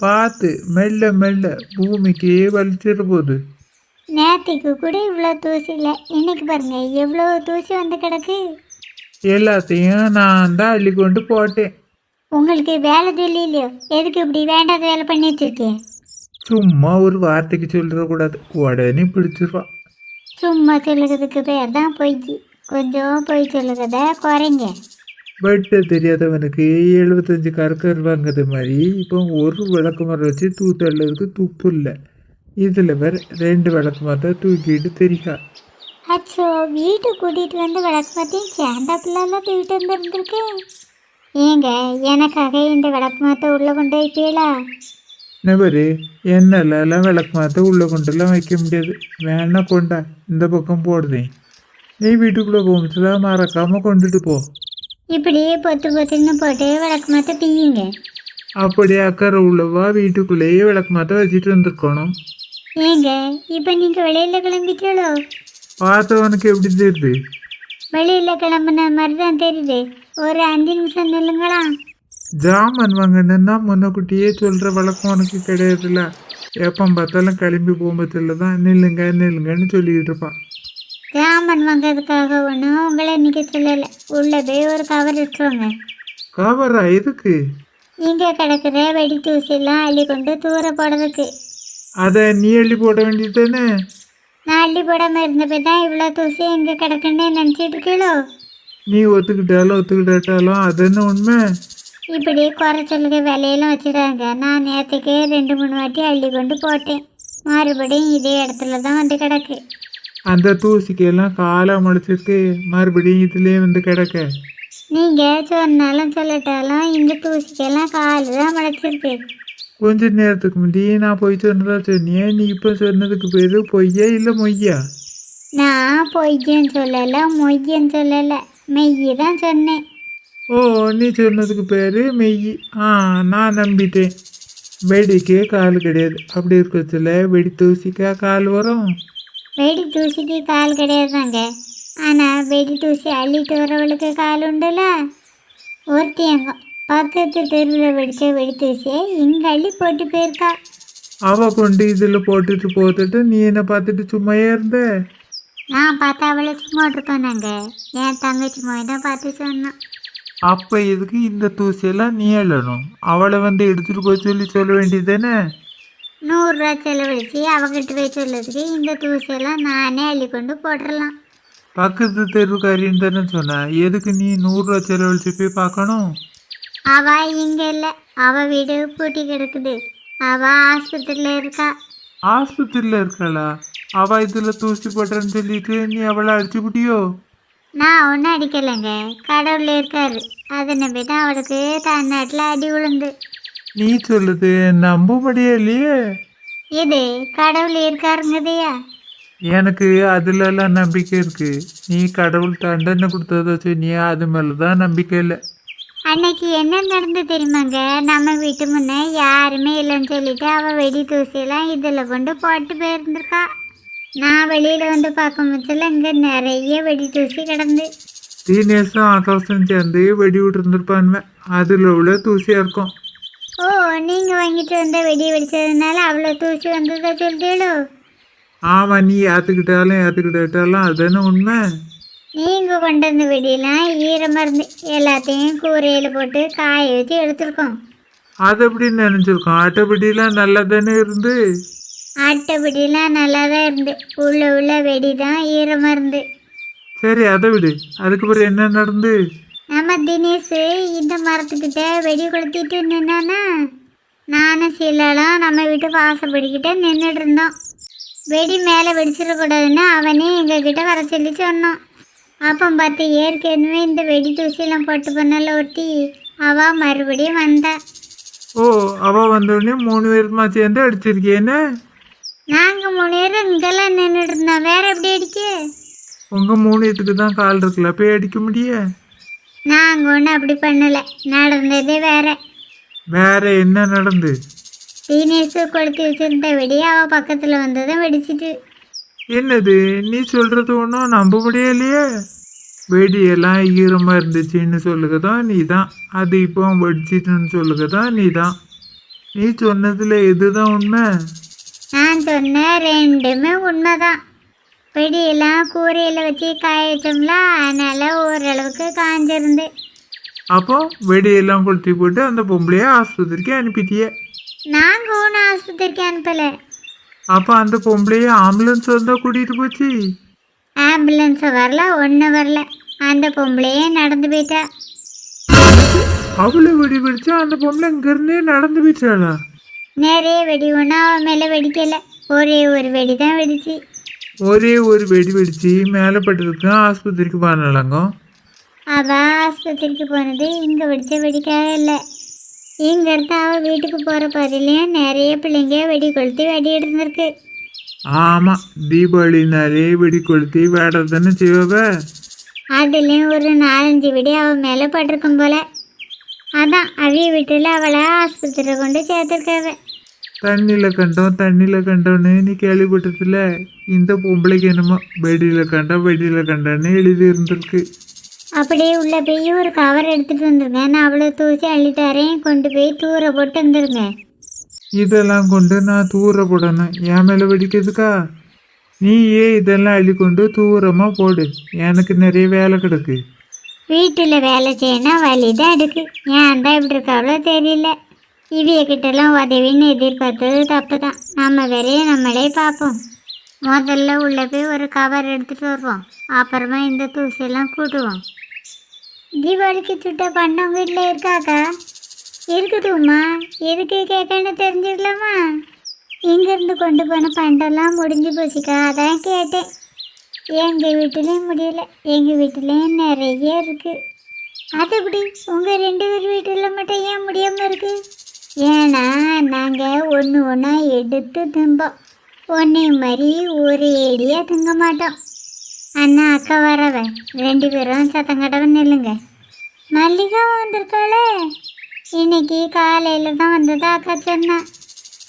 பார்த்து மெல்ல மெல்ல பூமிக்கே வலிச்சிட போகுது. நேற்றுக்கு கூட இவ்வளோ தூசி இல்லை. இன்னைக்கு பாருங்க எவ்வளோ தூசி வந்து கிடக்கு? எல்லாத்தையும் நான் தான் அள்ளி கொண்டு போட்டேன். உங்களுக்கு வேலை தெரியலையோ எதுக்கு இப்படி வேண்டாத வேலை பண்ணி வச்சிருக்கேன் சும்மா ஒரு வார்த்தைக்கு சொல்லிடக்கூடாது உடனே பிடிச்சிருவா. சும்மா சொல்லுறதுக்கு பேர் தான் பொய். கொஞ்சம் பொய் சொல்லுறத குறைங்க. வெட்ட தெரியாதவனுக்கு எழுபத்தஞ்சு கற்கர் வாங்குறது மாதிரி இப்போ ஒரு விளக்கு மரம் வச்சு தூத்தள்ளதுக்கு துப்பு இல்லை. இதில் வேற ரெண்டு விளக்கு மரத்தை தூக்கிட்டு தெரியா அச்சோ வீட்டு கூட்டிகிட்டு வந்து விளக்கு பார்த்தையும் சேந்தா பிள்ளைலாம் தூக்கிட்டு வந்து இருந்திருக்கேன் ஏங்க எனக்காக இந்த விளக்கு மாற்ற உள்ளே கொண்டு வைப்பீங்களா நபரு எண்ணெய்லாம் விளக்கு மரத்தை உள்ளே கொண்டுலாம் வைக்க முடியாது. வேணா கொண்டா இந்த பக்கம் போடுதேன் நீ வீட்டுக்குள்ளே போகும்போது மறக்காமல் கொண்டுட்டு போ. இப்படியே பொத்து பொத்துன்னு போட்டு விளக்கு மாற்ற பிய்யுங்க. அப்படியே அக்கறை உள்ளவா வீட்டுக்குள்ளேயே விளக்கு மரத்தை வச்சுட்டு வந்திருக்கணும் ஏங்க இப்போ நீங்கள் வெளியில் கிளம்பிட்டீங்களோ? பார்த்தவனுக்கு எப்படி தெரியுது? வெளியில் கிளம்புன மாதிரி தான் தெரியுது. ஒரு அஞ்சு நிமிஷம் நில்லுங்களா? ஜாமான் வாங்கணுன்னா முன்னக்கூட்டியே சொல்கிற வழக்கம் உனக்கு கிடையாதுல்ல. எப்போ பார்த்தாலும் கிளம்பி போகும்போதுல தான் நில்லுங்க நில்லுங்கன்னு சொல்லிக்கிட்டு இருப்பான். ஜாமான் வாங்குறதுக்காக ஒன்றும் உங்களை இன்னைக்கு சொல்லலை. உள்ளே போய் ஒரு கவர் எடுத்துருவாங்க கவரா எதுக்கு? இங்கே கிடக்குற வெடி தூசியெல்லாம் அள்ளி கொண்டு தூர போடுறதுக்கு. அதை நீ அள்ளி போட வேண்டியது தானே நான் அள்ளி போடாமல் இருந்தப்போ தான் இவ்வளோ தூசி எங்கே கிடக்குன்னு நினச்சிட்டு இருக்கீங்களோ நீ ஒத்துக்கிட்டாலும் ஒத்துக்கிட்டாலும் அது என்ன உண்மை? இப்படி குறைச்சலுக்கு விலையெல்லாம் வச்சுட்டாங்க நான் நேற்றுக்கு ரெண்டு மூணு வாட்டி அள்ளி கொண்டு போட்டேன். மறுபடியும் இதே இடத்துல தான் வந்து கிடக்கு. அந்த தூசிக்கெல்லாம் காலாக முளைச்சிருக்கு மறுபடியும் இதுலேயே வந்து கிடக்க. நீங்கள் சொன்னாலும் சொல்லட்டாலும் இந்த தூசிக்கெல்லாம் கால் தான் முளைச்சிருக்கு. கொஞ்ச நேரத்துக்கு முன்னாடியே நான் போய் சொன்னதா சொன்னியே நீ இப்போ சொன்னதுக்கு பேர் பொய்யா இல்லை மொய்யா? நான் பொய்யன்னு சொல்லலை மொய்யன்னு சொல்லலை. மெய்யை தான் சொன்னேன். ஓ நீ சொன்னதுக்கு பேர் மெய் ஆ நான் நம்பிட்டேன். வெடிக்கே கால் கிடையாது. அப்படி இருக்கச்சுல வெடி தூசிக்கா கால் வரும்? வெடி தூசிக்கு கால் கிடையாதுதாங்க ஆனால் வெடி தூசி அள்ளிட்டு வரவளுக்கு கால் உண்டுல ஒருத்தியங்க பக்கத்து தெருவில் வெடிச்ச வெடி தூசியை இங்கே அள்ளி போட்டு போயிருக்கா அவ கொண்டு இதில் போட்டுட்டு போத்துட்டு நீ என்ன பார்த்துட்டு சும்மையே இருந்த நான் பார்த்தா அவளை சும்மா இருப்பானாங்க என் தங்கச்சி தான் பார்த்து சொன்னான் அப்போ எதுக்கு இந்த தூசியெல்லாம் நீ எழணும் அவளை வந்து எடுத்துட்டு போய் சொல்லி சொல்ல வேண்டியது தானே நூறுரூவா செலவழிச்சு அவகிட்ட போய் சொல்லதுக்கு இந்த தூசியெல்லாம் நானே அள்ளி கொண்டு போட்டுடலாம் பக்கத்து தெருவுக்காரின்னு தானே சொன்னேன் எதுக்கு நீ நூறுரூவா செலவழிச்சு போய் பார்க்கணும்? அவ இங்கே இல்லை. அவ வீடு பூட்டி கிடக்குது. அவ ஆஸ்பத்திரியில் இருக்கா. ஆஸ்பத்திரியில் இருக்காளா? அவ இதில் தூசி போட்டேன்னு சொல்லிட்டு நீ அவளை அடிச்சு விட்டியோ நான் ஒன்றும் அடிக்கலைங்க. கடவுள் இருக்காரு. அதை நம்பி தான் அவளுக்கு தன்னாட்டில் அடி விழுந்து நீ சொல்லுது நம்ப முடியலையே இது கடவுள் இருக்காருங்கதையா எனக்கு அதுலலாம் நம்பிக்கை இருக்கு. நீ கடவுள் தண்டனை கொடுத்ததை சொன்னியா அது மேலே தான் நம்பிக்கை இல்லை. அன்னைக்கு என்ன நடந்து தெரியுமாங்க? நம்ம வீட்டு முன்னே யாருமே இல்லைன்னு சொல்லிட்டு அவள் வெடி தூசியெல்லாம் இதில் கொண்டு போட்டு போயிருந்திருக்கா. நான் வெளியில் வந்து பார்க்கும் பட்சத்தில் இங்கே நிறைய வெடி தூசி கிடந்து. தீனேசும் ஆகாசம் சேர்ந்து வெடி விட்டுருந்துருப்பான்மே அதில் உள்ள தூசியாக இருக்கும். ஓ நீங்கள் வாங்கிட்டு வந்த வெடி வெடிச்சதுனால அவ்வளோ தூசி வந்ததை சொல்லிட்டீங்களோ ஆமாம் நீ ஏற்றுக்கிட்டாலும் ஏற்றுக்கிட்டாலும் அதுதானே உண்மை. நீங்கள் கொண்டு வந்த வெடியெல்லாம் ஈரமாக இருந்து எல்லாத்தையும் கூரையில் போட்டு காய வச்சு எடுத்துருக்கோம். அது எப்படின்னு நினச்சிருக்கோம். ஆட்டப்படியெல்லாம் நல்லா தானே இருந்து? அட்டைப்படியெல்லாம் நல்லா தான் இருந்து. உள்ள உள்ள வெடி தான் ஈரமாக இருந்து சரி அதை விடு. அதுக்கப்புறம் என்ன நடந்து? நம்ம தினேஷ் இந்த மரத்துக்கிட்ட வெடி கொளுத்திட்டு நின்னானா நானும் சீலாலாம் நம்ம வீட்டு வாசப்படிக்கிட்ட நின்றுட்டு இருந்தோம் வெடி மேலே வெடிச்சிடக்கூடாதுன்னு அவனே எங்ககிட்ட வர சொல்லி சொன்னான். அப்போ பார்த்து ஏற்கனவே இந்த வெடி தூசியெல்லாம் போட்டு பண்ணல ஒட்டி அவ மறுபடியும் வந்தா. ஓ அவள் வந்தோடனே மூணு பேருமா சேர்ந்து அடிச்சிருக்கேன்னு நாங்கள் மூணு பேரும் இங்கெல்லாம் நின்றுட்டு இருந்தோம் வேற எப்படி அடிக்கு? உங்கள் மூணு இதுக்கு தான் கால் இருக்குல்ல போய் அடிக்க முடிய? நாங்கள் ஒன்றும் அப்படி பண்ணலை. நடந்ததே வேற. வேற என்ன நடந்து? தினேஷ் கொளுத்தி வச்சிருந்த வெடி அவ பக்கத்தில் வந்ததும் வெடிச்சிட்டு. என்னது? நீ சொல்றது ஒன்றும் நம்ப முடியலையே வெடியெல்லாம் ஈரமாக இருந்துச்சுன்னு சொல்லுகதான் நீ தான் அது இப்போ வெடிச்சிட்டுன்னு சொல்லுகதான் நீ தான் நீ சொன்னதுல எதுதான் உண்மை? நான் சொன்ன ரெண்டுமே உண்மைதான். வெடியெல்லாம் கூரையில் வச்சு காய வச்சோம்ல அதனால ஓரளவுக்கு காஞ்சிருந்து. அப்போ வெடியெல்லாம் கொளுத்தி போட்டு அந்த பொம்பளைய ஆஸ்பத்திரிக்கு அனுப்பிட்டிய. நாங்கள் ஒன்றும் ஆஸ்பத்திரிக்கு அனுப்பலை. அப்போ அந்த பொம்பளைய ஆம்புலன்ஸ் வந்தா கூட்டிட்டு போச்சு? ஆம்புலன்ஸ் வரல ஒன்றும் வரல. அந்த பொம்பளையே நடந்து போயிட்டா. அவ்வளோ வெடி வெடிச்சா அந்த பொம்பளை இங்கிருந்தே நடந்து போயிட்டாளா? நிறைய வெடி ஒன்றும் அவன் மேலே வெடிக்கல. ஒரே ஒரு வெடி தான் வெடிச்சு. ஒரே ஒரு வெடி வெடிச்சு மேலே பட்டதுக்கு ஆஸ்பத்திரிக்கு போனாலங்க. அவ ஆஸ்பத்திரிக்கு போனது இங்கே வெடிச்ச வெடிக்காக இல்லை. இங்கேருந்து அவள் வீட்டுக்கு போகிற பாதையிலையும் நிறைய பிள்ளைங்க வெடி கொளுத்தி வெடி எடுத்திருக்கு ஆமாம் தீபாவளினாலே வெடி கொளுத்தி வேட தானே செய்வாவ அதுலேயும் ஒரு நாலஞ்சு வெடி அவன் மேலே பட்டிருக்கும் போல. அதான் அவிய வீட்டில் அவளை ஆஸ்பத்திரியில் கொண்டு சேர்த்துருக்காவ தண்ணியில் கண்டோம் தண்ணியில் கண்டோன்னு நீ கேள்விப்பட்டதில்ல. இந்த பொம்பளைக்கு என்னமோ வெடியில் கண்டோம் வெடியில் கண்டோன்னு எழுதி இருந்திருக்கு. அப்படியே உள்ள போய் ஒரு கவர் எடுத்துட்டு வந்துருங்க. நான் அவ்வளோ தூசி அள்ளி தரேன் கொண்டு போய் தூர போட்டு வந்துருங்க. இதெல்லாம் கொண்டு நான் தூர போடணும். என் மேலே வெடிக்கிறதுக்கா? நீ ஏன் இதெல்லாம் அள்ளி கொண்டு தூரமாக போடு. எனக்கு நிறைய வேலை கிடக்கு. வீட்டில் வேலை செய்யணும் வலி தான் எடுக்கு ஏன் தான் இப்படி இருக்காவளோ தெரியல. இவிய உதவின்னு எதிர்பார்த்தது தப்பு தான் நம்ம வேறையே நம்மளே பார்ப்போம். முதல்ல உள்ளே போய் ஒரு கவர் எடுத்துகிட்டு வருவோம். அப்புறமா இந்த தூசியெல்லாம் கூட்டுவோம். தீபாவளிக்கு சுட்ட பண்டம் வீட்டில் இருக்காக்கா? இருக்குதுமா எதுக்கு கேட்கன்னு தெரிஞ்சுக்கலாமா இங்கேருந்து கொண்டு போன பண்டம்லாம் முடிஞ்சு போச்சுக்கா. அதான் கேட்டேன். எங்கள் வீட்டிலையும் முடியல. எங்கள் வீட்டிலையும் நிறைய இருக்குது அது எப்படி? உங்கள் ரெண்டு பேர் வீட்டில் மட்டும் ஏன் முடியாமல் இருக்கு ஏன்னா நாங்கள் ஒன்று ஒன்றா எடுத்து திம்போம். ஒன்றே மாதிரி ஒரு ஏடியாக திங்க மாட்டோம். அண்ணா அக்கா வரவ ரெண்டு பேரும் சத்தம் கடவன் நில்லுங்க. மல்லிகா வந்திருக்காளே. இன்னைக்கு காலையில் தான் வந்ததா அக்கா சொன்னான்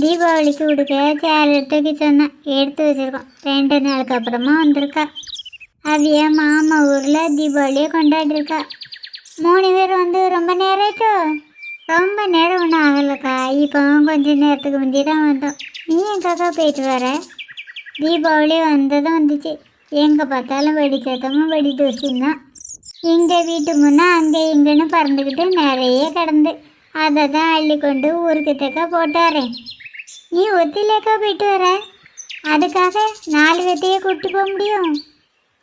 தீபாவளிக்கு கொடுக்க சேர் எடுத்து சொன்னான் சொன்னேன் எடுத்து வச்சிருக்கோம். ரெண்டு நாளுக்கு அப்புறமா வந்திருக்கா. அவிய மாமா ஊரில் தீபாவளியை கொண்டாடிருக்கா. மூணு பேர் வந்து ரொம்ப நேரம் ஆயிட்டோ? ரொம்ப நேரம் ஒன்றும் ஆகலக்கா இப்போ கொஞ்ச நேரத்துக்கு முந்தி தான் வந்தோம். நீ எங்கக்கா போயிட்டு வர? தீபாவளி வந்ததும் வந்துச்சு. எங்கே பார்த்தாலும் வெடி சத்தமும் வெடி தூசியும் தான். இங்கே வீட்டு முன்னே அங்கே இங்கேன்னு பறந்துக்கிட்டு நிறைய கிடந்து. அதை தான் அள்ளி கொண்டு ஊருக்கு தக்க போட்டாரேன் நீ ஒத்திலேக்கா போயிட்டு வர? அதுக்காக நாலு பேர்த்தையே கூப்பிட்டு போக முடியும்.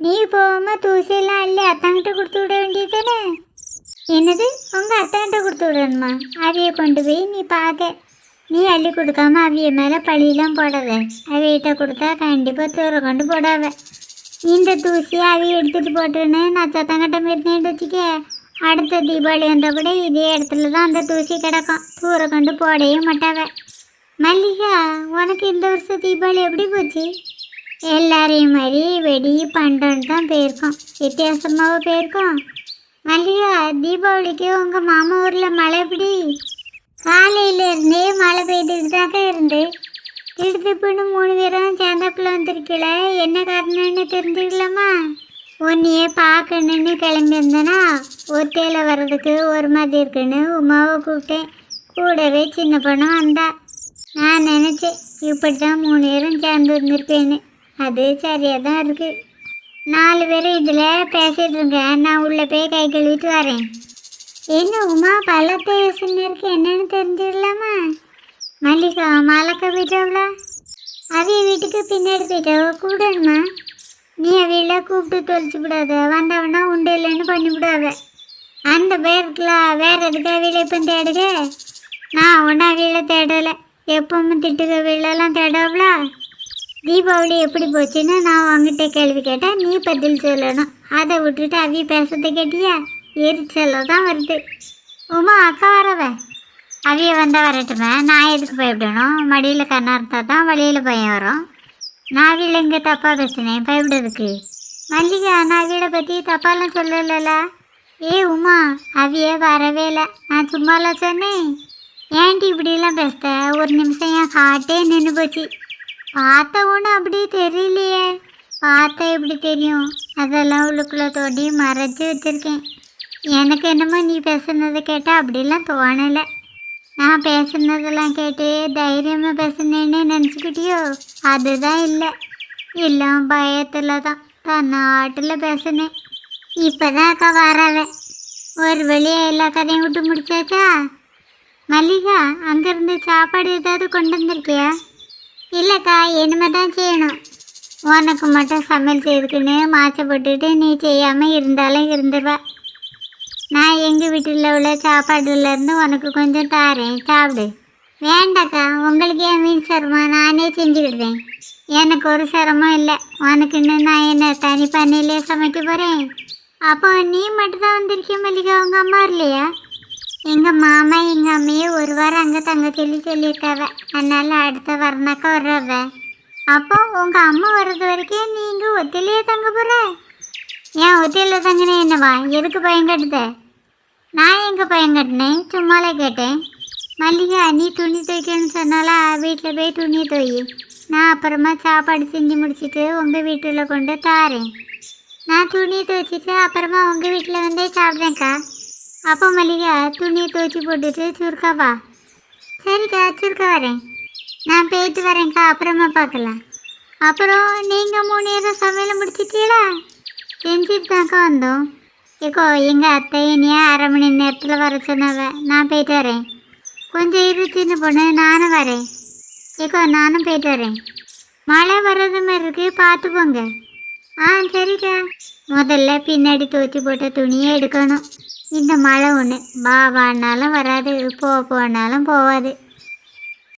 நீ போகாமல் தூசியெல்லாம் அள்ளி அத்தாங்கிட்ட கொடுத்து விட வேண்டியதுன்னு என்னது? உங்கள் அத்தான்ட்ட கொடுத்து விடணுமா? அவியை கொண்டு போய் நீ பார்க்க நீ அள்ளி கொடுக்காம அவிய மேலே பழியெல்லாம் போடாத. அவியிட்ட கொடுத்தா கண்டிப்பாக தூர கொண்டு போடாவ இந்த தூசியை அவிய எடுத்துட்டு போட்டுன்னு நான் சத்தங்கிட்ட மிருந்தேன்னு வச்சுக்க. அடுத்த தீபாவளி வந்தால் கூட இதே இடத்துல தான் அந்த தூசி கிடக்கும். தூர கொண்டு போடவே மாட்டாவ. மல்லிகா உனக்கு இந்த வருஷம் தீபாவளி எப்படி போச்சு? எல்லாரையும் மாதிரி வெடி பண்டோன்னு தான் போயிருக்கோம் வித்தியாசமாகவும் போயிருக்கோம் மல்லிகா தீபாவளிக்கு உங்கள் மாமா ஊரில் மழை எப்படி? காலையில இருந்தே மழை பெய்துட்டு தாங்க இருந்து. திடுதிப்புன்னு மூணு பேரும் சேர்ந்தாப்புல வந்திருக்கல என்ன காரணம்னு தெரிஞ்சுக்கலாமா? உன்னையே பார்க்கணுன்னு கிளம்பியிருந்தேனா ஒத்தையில் வர்றதுக்கு ஒரு மாதிரி இருக்குன்னு உமாவை கூப்பிட்டேன். கூடவே சின்ன பொண்ணும் வந்தா. நான் நினச்சேன் இப்படி தான் மூணு பேரும் சேர்ந்து இருந்திருப்பேன்னு. அது சரியாக தான் இருக்குது நாலு பேரும் இதில் பேசிட்டு இருங்க. நான் உள்ளே போய் கை கழுவிட்டு வரேன். என்ன உமா பள்ளத்தை இருக்கு என்னன்னு தெரிஞ்சிடலாமா? மல்லிகா மலக்க போயிட்டாவளா அவிய வீட்டுக்கு பின்னாடி போயிட்டாவ கூடணுமா நீ அவையில கூப்பிட்டு தொலைச்சு விடாத. வந்தவனா உண்டு இல்லைன்னு பண்ணி விடாத. அந்த பேருக்குலாம் வேற எதுக்கு அவையில இப்போ தேடுக நான் ஒன்றும் அவையில தேடலை. எப்பவும் திட்டுக்க அவையிலலாம் தேடாவளா? தீபாவளி எப்படி போச்சுன்னு நான் உங்ககிட்ட கேள்வி கேட்டேன். நீ பதில் சொல்லணும். அதை விட்டுட்டு அவி பேசுறத கேட்டியா? எரிச்சல தான் வருது. உமா அக்கா வரவ? அவிய வந்தால் வரட்டுமே. நான் எதுக்கு பயப்படணும் மடியில் கண்ணா இருந்தால் தான் வழியில் பையன் வரும். நான் அவியில் இங்கே தப்பாக பேசினேன். பயப்படுறதுக்கு. மல்லிகா நான் அவியோட பற்றி தப்பாலாம் சொல்லலைல்ல ஏ உமா அவிய வரவே இல்லை. நான் சும்மாலாம் சொன்னேன். ஏன்டி இப்படிலாம் பேசுகிற ஒரு நிமிஷம் என் காட்டே நின்று போச்சு. பார்த்த ஒன்றும் அப்படி தெரியலையே. பார்த்தா எப்படி தெரியும்? அதெல்லாம் உள்ளுக்குள்ளே தோண்டி மறைச்சி வச்சுருக்கேன். எனக்கு என்னமோ நீ பேசுனதை கேட்டால் அப்படிலாம் தோணலை. நான் பேசுனதெல்லாம் கேட்டு தைரியமாக பேசுனேன்னு நினச்சிக்கிட்டியோ? அதுதான் இல்லை. எல்லாம் பயத்தில் தான் தன்னாட்டில் பேசுனேன். இப்போதான் அக்கா வரவேன் ஒரு வழியாக எல்லா கதையும் விட்டு முடிச்சாச்சா? மல்லிகா அங்கேருந்து சாப்பாடு ஏதாவது கொண்டு வந்திருக்கியா? இல்லைக்கா இனிமே தான் செய்யணும். உனக்கு மட்டும் சமையல் செய்துக்குன்னு மாச்சப்பட்டுட்டு நீ செய்யாமல் இருந்தாலும் இருந்துருவ. நான் எங்கள் வீட்டில் உள்ள சாப்பாடுலேருந்து உனக்கு கொஞ்சம் தாரேன் சாப்பிடு. வேண்டாக்கா உங்களுக்கு ஏன் மீன் சிரமம் நானே செஞ்சுக்கிடுவேன். எனக்கு ஒரு சிரமம் இல்லை. உனக்குன்னு நான் என்ன தனி பண்ணையிலே சமைக்க போகிறேன் அப்போ நீ மட்டும்தான் வந்திருக்கிய மல்லிகா உங்கள் அம்மா இல்லையா எங்கள் மாமா எங்கள் அம்மையே ஒரு வாரம் அங்கே தங்க சொல்லி சொல்லியிருக்காவ. அதனால் அடுத்த வரனாக்கா வர்றவ. அப்போ உங்கள் அம்மா வர்றது வரைக்கும் நீங்க ஒத்திலேயே தங்க போகிற ஏன் ஒத்தியில தங்கினே என்னவா? எதுக்கு பயம் கட்டுத? நான் எங்க பயம் கட்டினேன்? சும்மாலே கேட்டேன். மல்லிகா நீ துணி துவைக்கணும்னு சொன்னாலா வீட்டில் போய் துணி துவை. நான் அப்புறமா சாப்பாடு செஞ்சு முடிச்சுட்டு உங்கள் வீட்டில் கொண்டு தாரேன். நான் துணி துவைச்சிட்டு அப்புறமா உங்கள் வீட்டில் வந்தே சாப்பிட்றேன்க்கா. அப்போ மல்லிகா துணியை துவைச்சி போட்டுட்டு சுருக்கா சரிக்கா சுருக்க வரேன். நான் போயிட்டு வரேன்க்கா அப்புறமா பார்க்கலாம். அப்புறம் நீங்கள் மூணு நேரம் சமையலை முடிச்சிட்டீங்களா? செஞ்சுட்டு தான்க்கா வந்தோம். ஏக்கோ எங்கள் அத்தை இனியா அரை மணி நேரத்தில் வர சொன்னவ. நான் போயிட்டு வரேன். கொஞ்சம் இரு சின்ன பொண்ணு நானும் வரேன். ஏக்கோ நானும் போயிட்டு வரேன். மழை வர்றது மாதிரி இருக்கு பார்த்து போங்க. ஆ சரிக்கா. முதல்ல பின்னாடி துவச்சி போட்ட துணியை எடுக்கணும். இந்த மழை ஒன்று வா வான்னாலும் வராது. போ போனாலும் போகாது